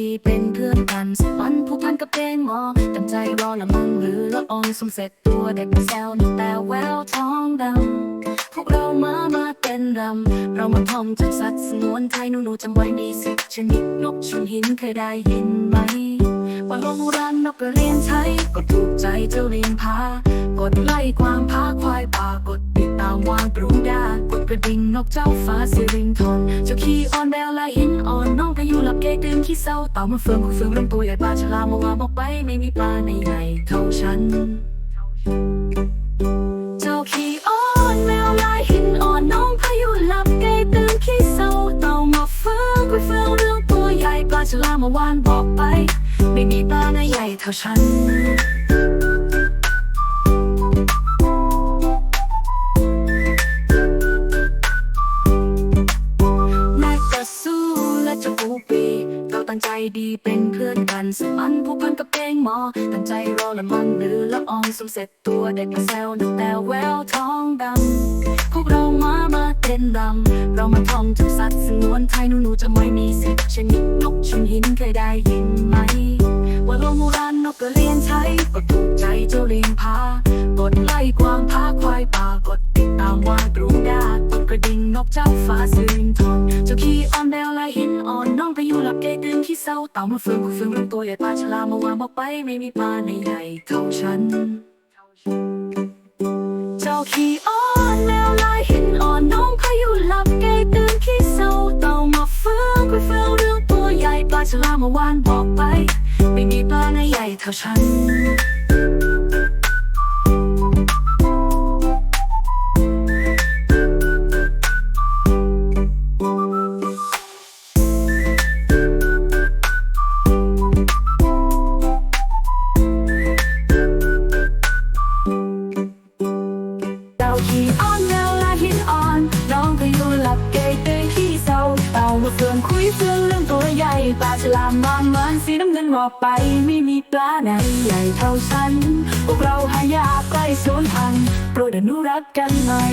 ดีเป็นเพื่อนกันสักวันผูกพันกับเพลงหมอตั้งใจรอละมังหรือละอองสมเสร็จตัวเด็กแซวนึกแต่แววท้องดำพวกเรามามาเต้นรำเรามาท่องจากสัตว์สงวนไทยหนูหนูจำไว้มีสิบชนิดนกชนหินเคยได้ยินไหมว่าโบราณนกกระเรียนใช้ก็ถูกใจเจ้าลียงพากดไล่ความพาควายป่ากดติดตามวางปรูดา กระดิ่งนกเจ้าฟ้าสิริงทอนเจ้าขี้อ่อนแมวและหินอ่อนน้องก็อยู่หลับเกยตื่นขี้เศร้าเต่ามาเฟืองเฟืองลำตัวใหญ่ปลาฉลามมาวางบอกไปไม่มีปลาในใหญ่เท่าฉัน เจ้าขี้อ่อนแมวลายหินอ่อนน้องพายุหลับเกยตื่นขี้เศร้าเต่ามาเฟืองคุยเฟืองเรื่องตัวใหญ่ปลาฉลามมาวานบอกไป ไม่มีปลาในใหญ่เท่าฉัน ดีเป็นเพื่อนกันสมันผูกพันกับเพลงหมอตั้งใจรอละมันหรือละอองสมเสร็จตัวเด็กมาแซวนึกแต่แววท้องดำพวกเรามามาเต้นรำเรามาท่องจากสัตว์สงวนไทยหนูหนูจะไม่มีสิทธิ์ชนิดนกชนหินเคยได้ยินไหม ว่าโลโบราณนกกระเรียนใช้ ก็ถูกใจเจ้าเลียงพากดไล่กวางพาควายป่ากดติดตามวางปรูดากดกระดิ่งนกเจ้าฟ้าสิรินทนเจ้าขี้ ยู่หลับเกยตื่นขี้เศร้าเต่ามาเฟืองเฟืองเรื่องตัวใหญ่ปลาฉลามมาวางบอกไปไม่มีปลาในใหญ่เท่าฉัน เจ้าขี้อ่อนแมวลายหินอ่อนน้องพายุหลับเกยตื่นขี้เศร้าเต่ามาเฟืองคุยเฟืองเรื่องตัวใหญ่ปลาฉลามมาวางบอกไป ไม่มีปลาในใหญ่เท่าฉัน ขี้อ่อนแมวและหินอ่อน น้องก็อยู่หลับเกยตื่นขี้เศร้าเต่าเฟืองคุยเฟืองเรื่องตัวใหญ่ปลาฉลามมอนมันสีน้ำเงินหมอกไป ไม่มีปลาไหนใหญ่เท่าฉัน พวกเราหายากใกล้สูญพันธุ์โปรดอนุรักษ์กันหน่อย